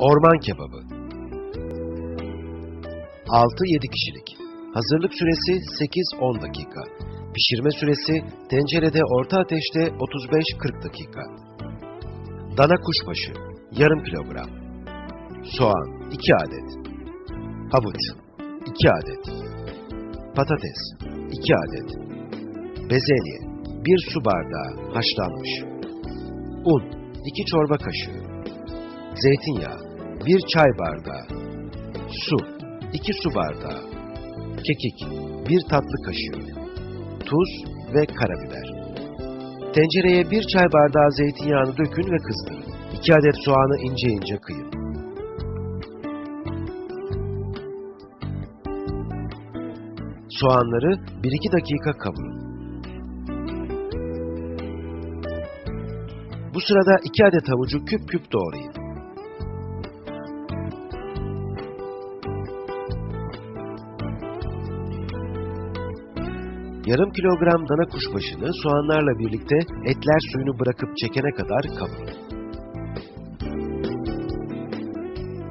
Orman kebabı. 6-7 kişilik. Hazırlık süresi 8-10 dakika. Pişirme süresi tencerede orta ateşte 35-40 dakika. Dana kuşbaşı yarım kilogram Soğan 2 adet. Havuç 2 adet. Patates 2 adet. Bezelye 1 su bardağı haşlanmış. Un 2 çorba kaşığı. Zeytinyağı 1 çay bardağı Su 2 su bardağı Kekik 1 tatlı kaşığı Tuz ve karabiber Tencereye 1 çay bardağı zeytinyağını dökün ve kızdırın. 2 adet soğanı ince ince kıyın. Soğanları 1-2 dakika kavurun. Bu sırada 2 adet havucu küp küp doğrayın. Yarım kilogram dana kuşbaşını soğanlarla birlikte etler suyunu bırakıp çekene kadar kavurun.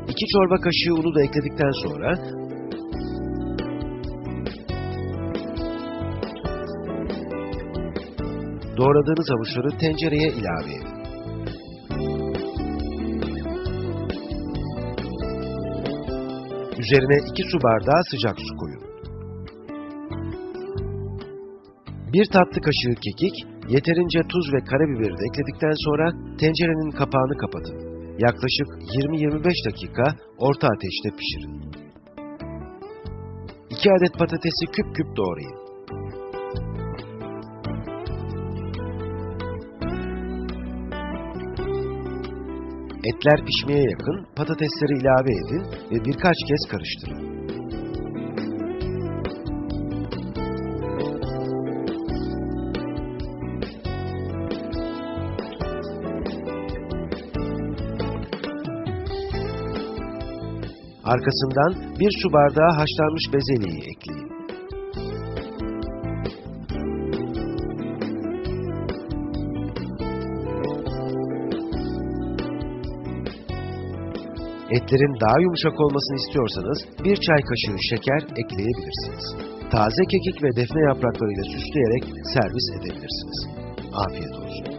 2 çorba kaşığı unu da ekledikten sonra doğradığınız havuçları tencereye ilave edin. Üzerine 2 su bardağı sıcak su koyun. 1 tatlı kaşığı kekik, yeterince tuz ve karabiberi de ekledikten sonra tencerenin kapağını kapatın. Yaklaşık 20-25 dakika orta ateşte pişirin. 2 adet patatesi küp küp doğrayın. Etler pişmeye yakın patatesleri ilave edin ve birkaç kez karıştırın. Arkasından bir su bardağı haşlanmış bezelyeyi ekleyin. Etlerin daha yumuşak olmasını istiyorsanız bir çay kaşığı şeker ekleyebilirsiniz. Taze kekik ve defne yapraklarıyla süsleyerek servis edebilirsiniz. Afiyet olsun.